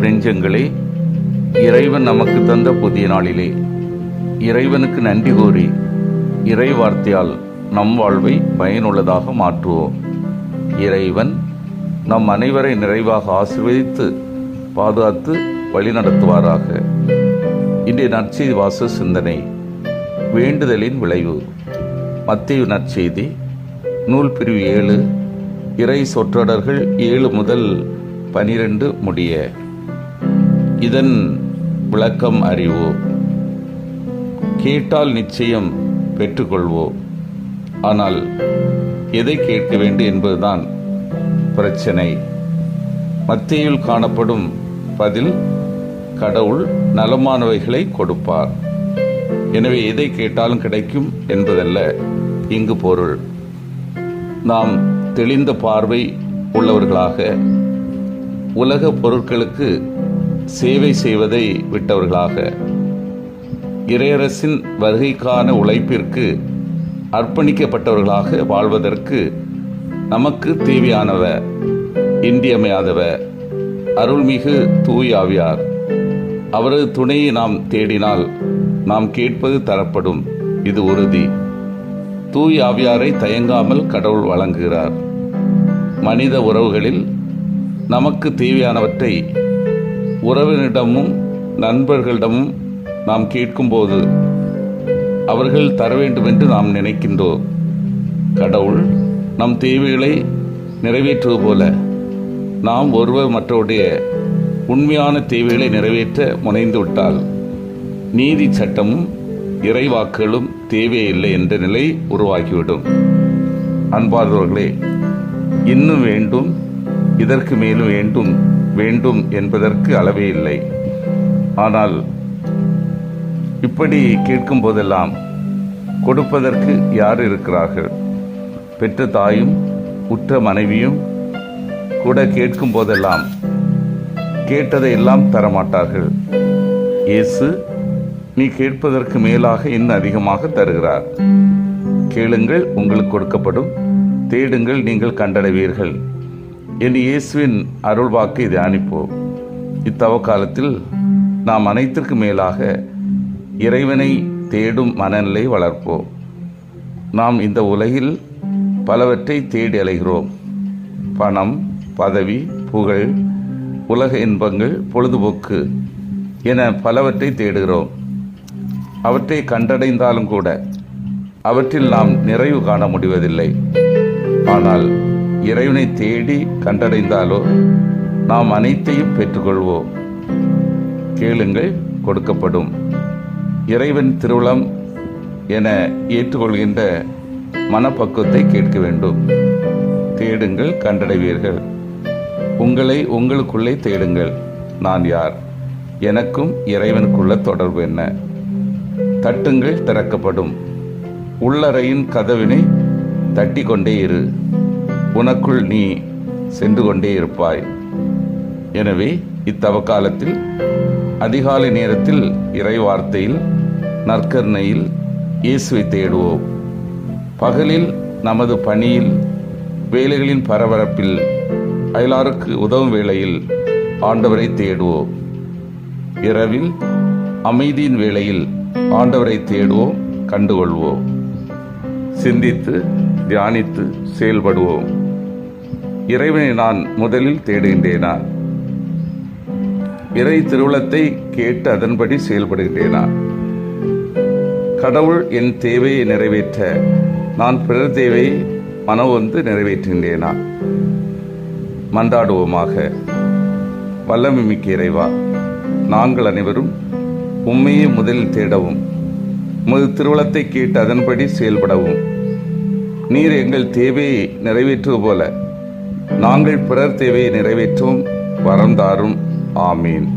நெஞ்சங்களே இறைவன் நமக்கு தந்த புதிய நாளிலே. இறைவனுக்கு நன்றி கூறி இறை வார்த்தையால் நம் வாழ்வை பயனுள்ளதாக மாற்றுவோம். இறைவன் நம் அனைவரை நிறைவாக ஆசிர்வதித்து பாதுகாத்து வழிநடத்துவாராக இன்றைய நற்செய்தி வாச சிந்தனை வேண்டுதலின் விளைவு. மத்திய நற்செய்தி நூல் பிரிவு ஏழு இறை சொற்றொடர்கள் ஏழு முதல் பனிரெண்டு முடிய. இதன் விளக்கம் அறிவோம் கேட்டால் நிச்சயம் பெற்றுக்கொள்வோம். ஆனால் எதை கேட்க வேண்டும் என்பதுதான் பிரச்சனை. மத்தியில் காணப்படும் பதில் கடவுள் நலமானவைகளை கொடுப்பார். எனவே எதை கேட்டாலும் கிடைக்கும் என்பதல்ல இங்கு பொருள். நாம் தெளிந்த பார்வை உள்ளவர்களாக உலக பொருட்களுக்கு சேவை செய்வதை விட்டவர்களாக. இறையரசின் வருகைக்கான உழைப்பிற்கு அர்ப்பணிக்கப்பட்டவர்களாக வாழ்வதற்கு நமக்கு தேவையானவ இன்றியமையாதவ அருள்மிகு தூயாவியார் அவரது துணையை நாம் தேடினால் நாம் கேட்பது தரப்படும் இது உறுதி. தூய் ஆவியாரை தயங்காமல் கடவுள் வழங்குகிறார். மனித உறவுகளில் நமக்கு தேவையானவற்றை உறவினிடமும் நண்பர்களிடமும் நாம் கேட்கும்போது அவர்கள் தர வேண்டும் என்று நாம் நினைக்கின்றோம். கடவுள் நம் தேவைகளை நிறைவேற்றுவது போல நாம் ஒருவர் மற்றவருடைய உண்மையான தேவைகளை நிறைவேற்ற முனைந்து விட்டால் நீதி சட்டமும் இறைவாக்குகளும் தேவையில்லை என்ற நிலை உருவாகிவிடும். அன்பார்ந்தவர்களே இன்னும் வேண்டும் இதற்கு மேலும் வேண்டும் வேண்டும் என்பதற்கு அளவே இல்லை. ஆனால் இப்படி கேட்கும் போதெல்லாம் கொடுப்பதற்கு யார் இருக்கிறார்கள்? பெற்ற தாயும் உற்ற மனைவியும் கூட கேட்கும் போதெல்லாம் கேட்டதை எல்லாம் தரமாட்டார்கள். இயேசு நீ கேட்பதற்கு மேலாக இன்னும் அதிகமாக தருகிறார்? கேளுங்கள் உங்களுக்கு கொடுக்கப்படும். தேடுங்கள் நீங்கள் கண்டடைவீர்கள். என் இயேசுவின் அருள்வாக்கை தியானிப்போம். இத்தவ காலத்தில் நாம் அனைத்திற்கு மேலாக இறைவனை தேடும் மனநிலை வளர்ப்போம். நாம் இந்த உலகில் பலவற்றை தேடி அலைகிறோம். பணம் பதவி புகழ் உலக இன்பங்கள் பொழுதுபோக்கு என பலவற்றை தேடுகிறோம். அவற்றை கண்டடைந்தாலும் கூட அவற்றில் நாம் நிறைவு காண முடிவதில்லை. ஆனால் இறைவனை தேடி கண்டடைந்தாலோ நாம் அனைத்தையும் பெற்றுக்கொள்வோம். கேளுங்கள் கொடுக்கப்படும். இறைவன் திருவுளம் என ஏற்றுக்கொள்கின்ற மனப்பக்குவத்தை கேட்க வேண்டும். தேடுங்கள் கண்டடைவீர்கள். உங்களை உங்களுக்குள்ளே தேடுங்கள். நான் யார்? எனக்கும் இறைவனுக்குள்ள தொடர்பு என்ன? தட்டுங்கள் திறக்கப்படும். உள்ளறையின் கதவினை தட்டி கொண்டே இரு. உனக்குள் நீ சென்று கொண்டே இருப்பாய். எனவே இத்தவ காலத்தில் அதிகாலை நேரத்தில் இறை வார்த்தையில் நற்கருணையில் இயேசுவை தேடுவோம். பகலில் நமது பணியில் வேலைகளின் பரபரப்பில் அயலாருக்கு உதவும் வேளையில் ஆண்டவரை தேடுவோம். இரவில் அமைதியின் வேளையில் ஆண்டவரை தேடுவோம் கண்டுகொள்வோம். சிந்தித்து தியானித்து செயல்படுவோம். இறைவனை நான் முதலில் தேடுகின்றேனா? இறை திருவுளத்தை கேட்டு அதன்படி செயல்படுகின்றேனா? கடவுள் என் தேவையை நிறைவேற்ற நான் பிறர் தேவையை மனம் வந்து நிறைவேற்றுகின்றேனா? மன்றாடுவோமாக. வல்லமை மிக்க இறைவா நாங்கள் அனைவரும் உண்மையை முதலில் தேடவும் உமது திருவுளத்தை கேட்டு அதன்படி செயல்படவும். நீர் எங்கள் தேவையை நிறைவேற்றுவது போல நாங்கள் பிறர் தேவையை நிறைவேற்றும் வரம் தாரும். ஆமீன்.